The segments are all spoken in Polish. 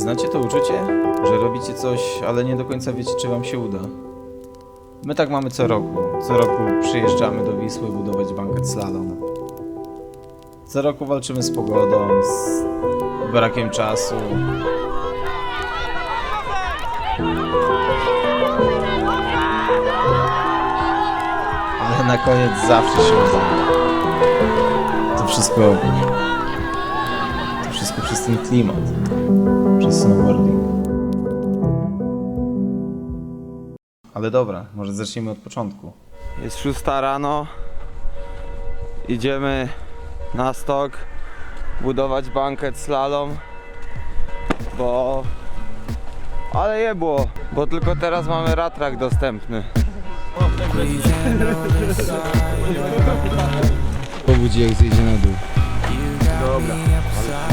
Znacie to uczucie, że robicie coś, ale nie do końca wiecie, czy wam się uda? My tak mamy co roku. Co roku przyjeżdżamy do Wisły budować banket slalom. Co roku walczymy z pogodą, z brakiem czasu. Ale na koniec zawsze się udaje. To wszystko... Przez ten klimat. Przez snowboarding. Ale dobra, może zacznijmy od początku. Jest 6 rano. Idziemy na stok budować banket slalom. Bo... Ale je było, bo tylko teraz mamy ratrak dostępny. Pobudzi jak zjedzie na dół. only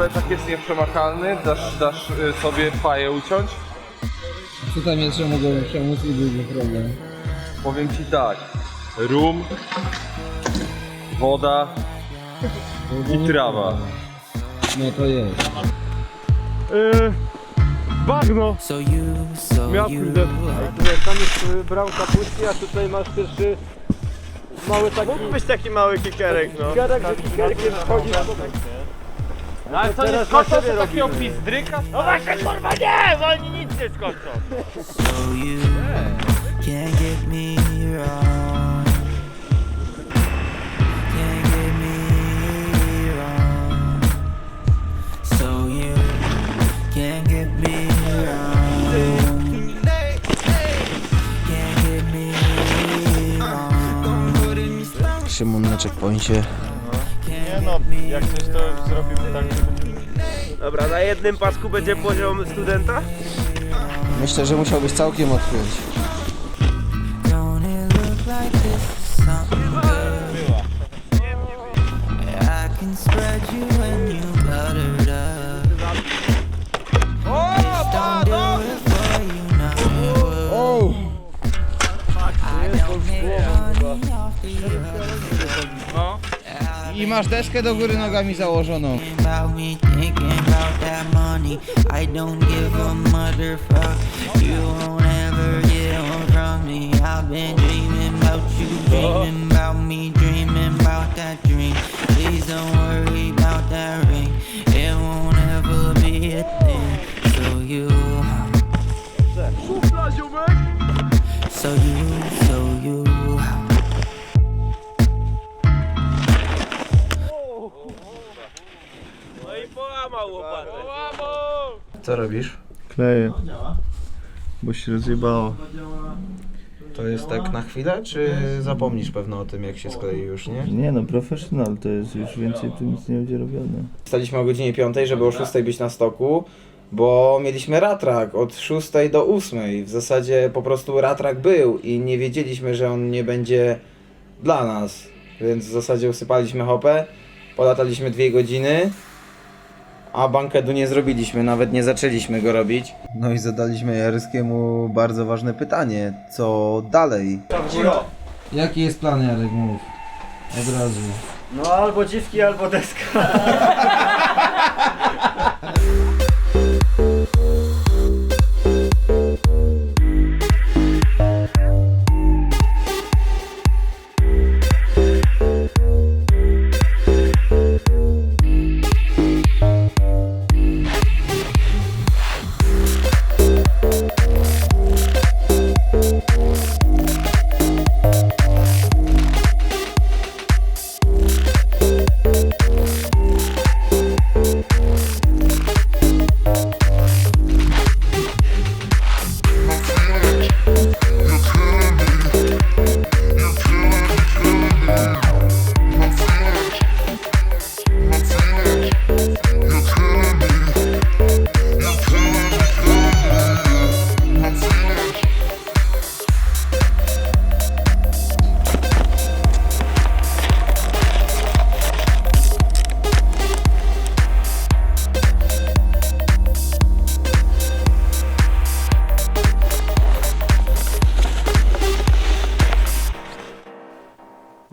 plecak jest nieprzemakalny, dasz, dasz y, sobie faję uciąć? Co tam jeszcze mogło pomóc i byłby problem? Powiem ci tak, rum, woda i trawa. No to jest. Bagno! So you, so Miał kurde, tam jest y, bramka puści, a tutaj masz pierwszy mały taki... Mógł być taki mały kikerek, no. Kikerek, że kikerkiem wchodzisz no ale co nie skoczą z takiego pizdryka? No właśnie kurwa nie, bo oni nic nie skoczą. So you can't get me wrong. Can't get me wrong. So you can't get me wrong. Can't get me wrong. Szymon na checkpoincie. Nie no, jak coś to zrobimy tak, Dobra, na jednym pasku będzie poziom studenta? Myślę, że musiałbyś całkiem odkryć. Don't it look like this is something good? I can spread I masz deskę do góry nogami założoną. Thinking about me, thinking about that money. I don't give a motherfuck. You won't ever get one from me. I've been dreaming about you, dreaming about me, dreaming about that dream. Please don't worry about that ring. It won't ever be a thing. So you. So you, Co robisz? Kleję. Bo się rozjebało. To jest tak na chwilę, czy zapomnisz pewno o tym, jak się sklei już, nie? Nie no, professional to jest już więcej tu nic nie będzie robione. Wstaliśmy o godzinie 5, żeby o 6 być na stoku, bo mieliśmy ratrak od 6 do 8. W zasadzie po prostu ratrak był i nie wiedzieliśmy, że on nie będzie dla nas. Więc w zasadzie usypaliśmy hopę, polataliśmy 2 godziny, a banketu nie zrobiliśmy, nawet nie zaczęliśmy go robić. No i zadaliśmy Jaryskiemu bardzo ważne pytanie, co dalej? Jaki jest plan, Jarek? Mów. Od razu. No albo dziwki, albo deska.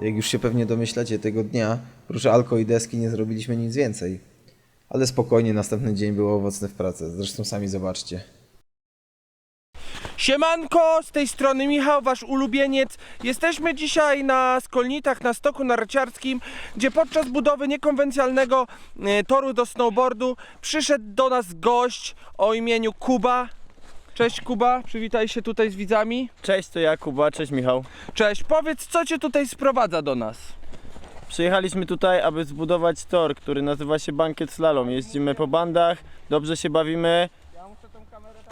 Jak już się pewnie domyślacie, tego dnia prócz alko i deski nie zrobiliśmy nic więcej. Ale spokojnie, następny dzień był owocny w pracy. Zresztą sami zobaczcie. Siemanko, z tej strony Michał, wasz ulubieniec. Jesteśmy dzisiaj na Skolnitach, na stoku narciarskim, gdzie podczas budowy niekonwencjonalnego e, toru do snowboardu przyszedł do nas gość o imieniu Kuba. Cześć Kuba, przywitaj się tutaj z widzami. Cześć, to ja Kuba, cześć Michał. Cześć, powiedz co cię tutaj sprowadza do nas? Przyjechaliśmy tutaj, aby zbudować tor, który nazywa się Bankiet Slalom. Jeździmy po bandach, dobrze się bawimy,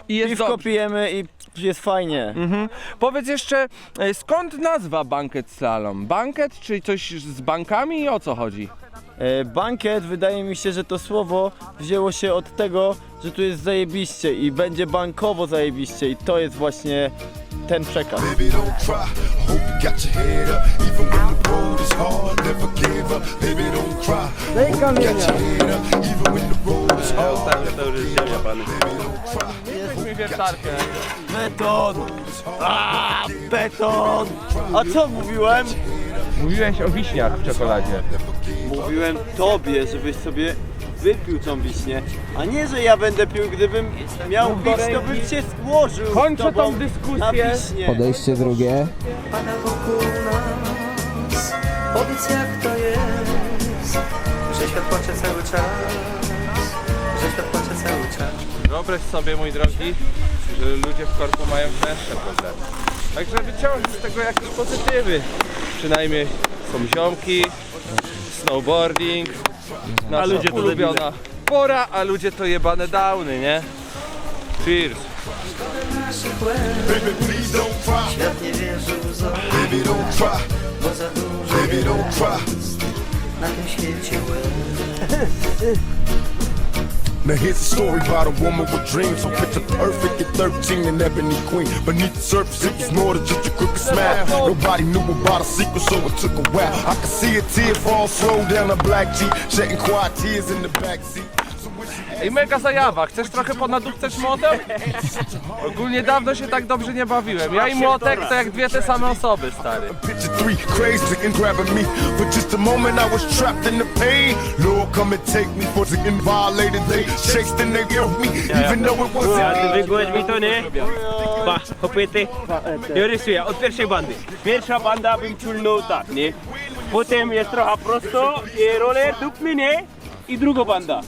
I jest piwko dobrze. pijemy i jest fajnie. Mhm. Powiedz jeszcze, e, skąd nazwa Banket Slalom? Banket, czyli coś z bankami? O co chodzi? E, Bankiet, wydaje mi się, że to słowo wzięło się od tego, że tu jest zajebiście i będzie bankowo zajebiście i to jest właśnie ten przekaz. Baby, don't cry. I hope you got your head up. Even when the road is hard, never give up. Baby, don't cry. I hope you got your head up. Even when the road is hard, never give up. Baby, don't cry. Wiertarkę. Beton! A, beton! A co mówiłem? Mówiłeś o wiśniach w czekoladzie. Mówiłem tobie, żebyś sobie wypił tą wiśnię, a nie, że ja będę pił, gdybym miał pić, to bym się złożył z Kończę tobą tą dyskusję. na wiśnie. Podejście drugie. pada wokół nas Powiedz jak to jest Że świat płacze cały czas Świat płacze cały czas Wyobraź sobie, mój drogi, że ludzie w korku mają cięższe problemy. Także wyciągnij z tego jakieś pozytywy. Przynajmniej są ziomki, snowboarding, nasza ludzie to ulubiona pora, a ludzie to jebane downy, nie? Cheers. Baby, please don't cry. Świat nie wierzy łzom Baby, don't cry. Bo za dużo Baby, don't cry. na tym świecie łez Now here's a story about a woman with dreams. So picture perfect at 13 and ebony queen. Beneath the surface it was more than just a crooked smile. Nobody knew about a secret so it took a while. I could see a tear fall slow down her black cheek Shedding quiet tears in the backseat Ej, mega zajawa. Chcesz trochę ponadupcać młotem? Ogólnie dawno się tak dobrze nie bawiłem. Ja i młotek to jak dwie te same osoby, stary. Picture three crazy and grabbing me. For just a moment, I was trapped in the pain. Lord, come and take me for the violated. They chased and they killed me, even though it wasn't me. Wygłeś mi to, nie? Pa, kopyty. Ja rysuję, od pierwszej bandy. Pierwsza banda bym czulnął tak, nie? Potem jest trochę prosto i roller dupny, nie? I druga banda.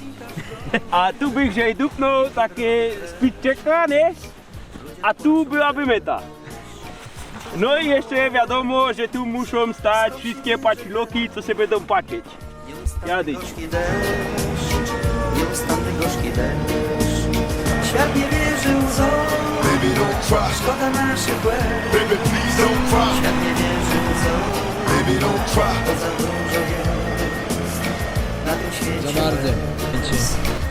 A tu bych się dupnął takie speedchecka, nie? A tu byłaby meta. No i jeszcze wiadomo, że tu muszą stać wszystkie paćloki, co sobie będą patrzeć. Jadyć. Nieustanny gorzki deszcz Świat nie wierzy łzom Baby, don't cry. Szkoda naszych łez Baby, please don't cry. Świat nie wierzy łzom Baby, don't cry. Bo za dużo jest Za bardzo.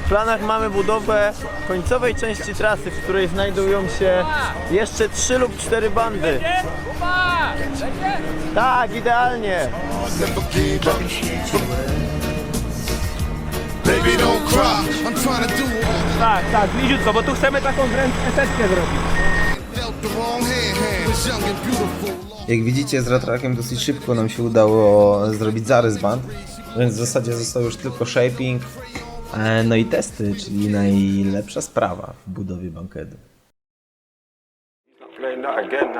W planach mamy budowę końcowej części trasy, w której znajdują się jeszcze trzy lub cztery bandy. Tak, idealnie. Never give na up. tym świecie łez Baby, don't cry. I'm trying to do all Tak, tak, bliziutko, bo tu chcemy taką wręcz estetkę zrobić. dealt the wrong hand. hand. Was young and beautiful. Jak widzicie, z ratrakiem dosyć szybko nam się udało zrobić zarys band, więc w zasadzie został już tylko shaping, e, no i testy, czyli najlepsza sprawa w budowie banketu. Again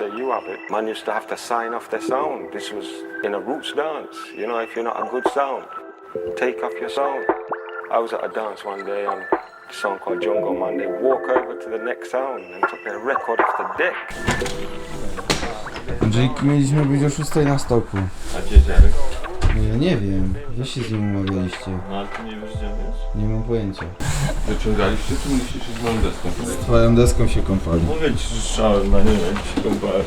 a you it. Man used to have to sign off their sound. This was in a roots dance. You know, if you're not a good sound, take off your sound. I was at a dance one day and a song called Jungle Man. They walk over to the next sound and took a record off the deck. Andrzej, mieliśmy być o 6 na stoku. A gdzie? No ja nie wiem, wy się z nim umawialiście. No ale ty nie wiesz gdzie on jest? Nie mam pojęcia. Wyciągaliście czy musisz się z moją deską Z twoją deską się kąpali. Mówię ci, że strzałem na nie wiem, się kąpałem.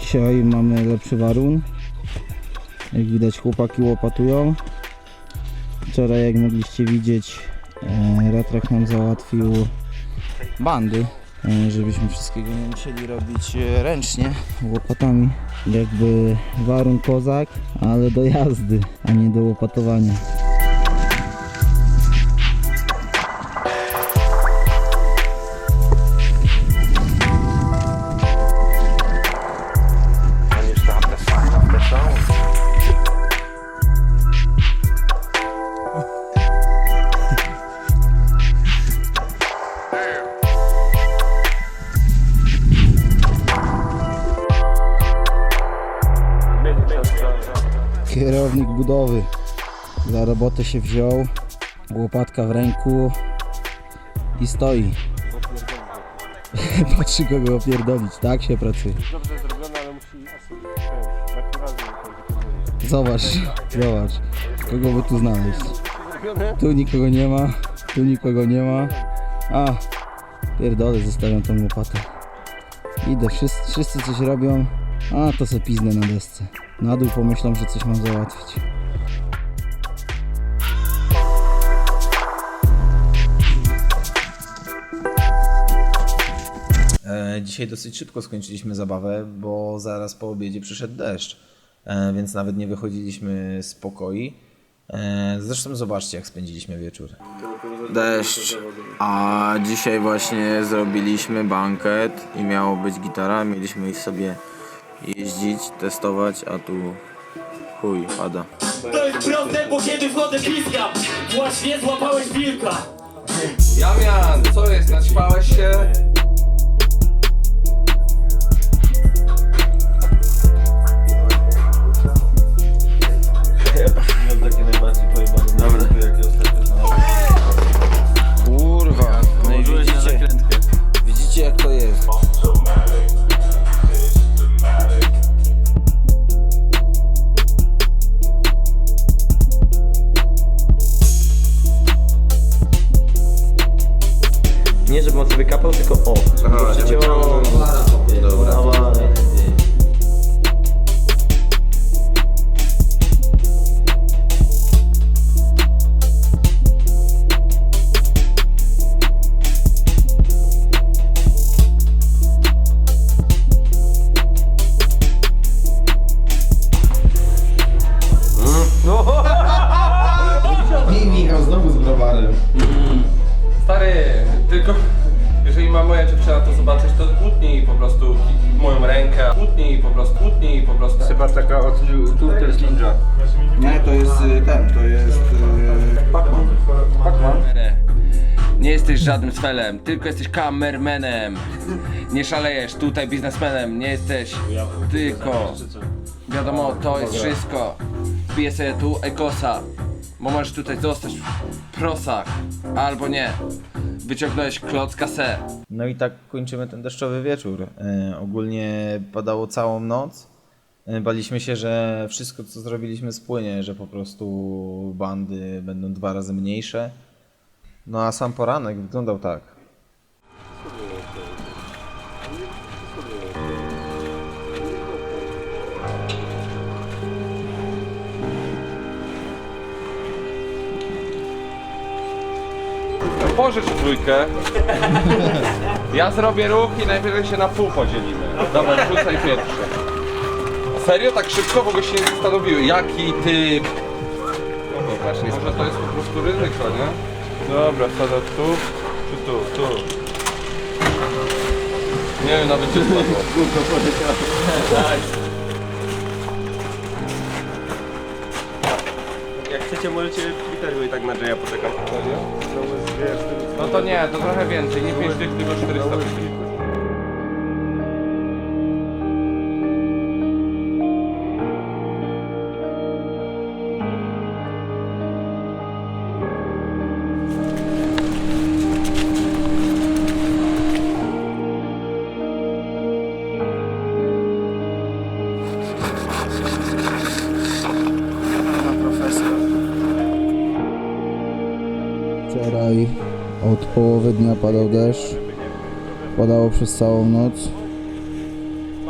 Dzisiaj mamy lepszy warun. Jak widać chłopaki łopatują. Wczoraj jak mogliście widzieć e, Ratrak nam załatwił bandy e, żebyśmy wszystkiego nie musieli robić e, ręcznie, łopatami. Jakby warun kozak, ale do jazdy, a nie do łopatowania. Budowy za robotę się wziął, łopatka w ręku i stoi. Patrzy kogo opierdolić, tak się pracuje. Dobrze zrobione, ale musi naturalnie Zobacz, zobacz, kogo by tu znaleźć. Tu nikogo nie ma, tu nikogo nie ma. A, pierdolę, zostawiam tą łopatę. Idę, wszyscy, wszyscy coś robią, a to se piznę na desce. Na dół pomyślą, że coś mam załatwić. Dzisiaj dosyć szybko skończyliśmy zabawę, bo zaraz po obiedzie przyszedł deszcz, e, więc nawet nie wychodziliśmy z pokoi. E, zresztą zobaczcie, jak spędziliśmy wieczór. Deszcz, a dzisiaj właśnie zrobiliśmy banket i miało być gitara. Mieliśmy ich sobie jeździć, testować, a tu chuj, pada. To jest proste, bo kiedy wchodzę piskam Właśnie złapałeś wilka Jamian, co jest? Naćpałeś się? Pacman. Nie jesteś żadnym sfelem, tylko jesteś kamermenem. Nie szalejesz tutaj biznesmenem, nie jesteś tylko. Wiadomo, to jest wszystko. Wbiję sobie tu ekosa, bo możesz tutaj zostać w prosach, albo nie. Wyciągnąłeś klocka se. No i tak kończymy ten deszczowy wieczór. E, ogólnie padało całą noc. E, baliśmy się, że wszystko co zrobiliśmy spłynie, że po prostu bandy będą dwa razy mniejsze. No a sam poranek wyglądał tak. Pożycz trójkę. Ja zrobię ruch i najpierw się na pół podzielimy. Dobra, rzucaj pierwszy. Serio? Tak szybko? W ogóle się nie zastanowiły. Jaki typ? Może to jest po prostu ryzyko, nie? Dobra, wsadzę tu, czy tu, tu. Nie wiem, nawet czy spadło. Jak chcecie, możecie witać, bo i tak na Jaya poczekam. No to nie, to trochę więcej. Nie 5 dych, tylko 450. od połowy dnia padał deszcz. Padało przez całą noc.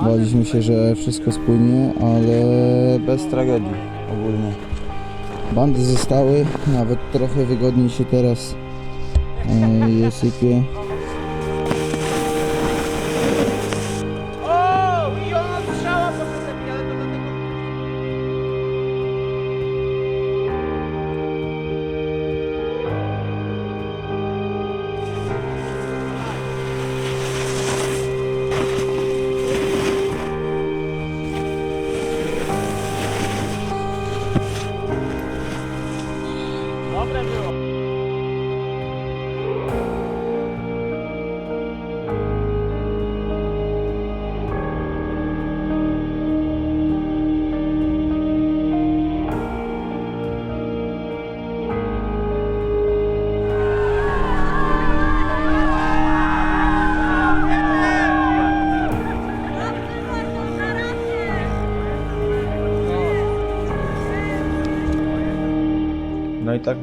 Baliśmy się, że wszystko spłynie, ale bez tragedii ogólnie. Bandy zostały, nawet trochę wygodniej się teraz e, je sypie.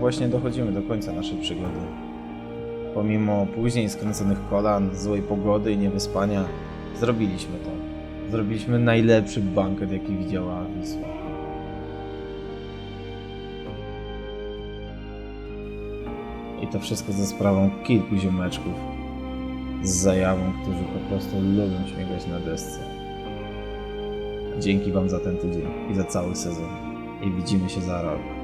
Właśnie dochodzimy do końca naszej przygody. Pomimo później skręconych kolan, złej pogody i niewyspania, zrobiliśmy to. Zrobiliśmy najlepszy banket, jaki widziała Wisła. I to wszystko za sprawą kilku ziomeczków z zajawą, którzy po prostu lubią śmigać na desce. Dzięki Wam za ten tydzień i za cały sezon. I widzimy się za rok.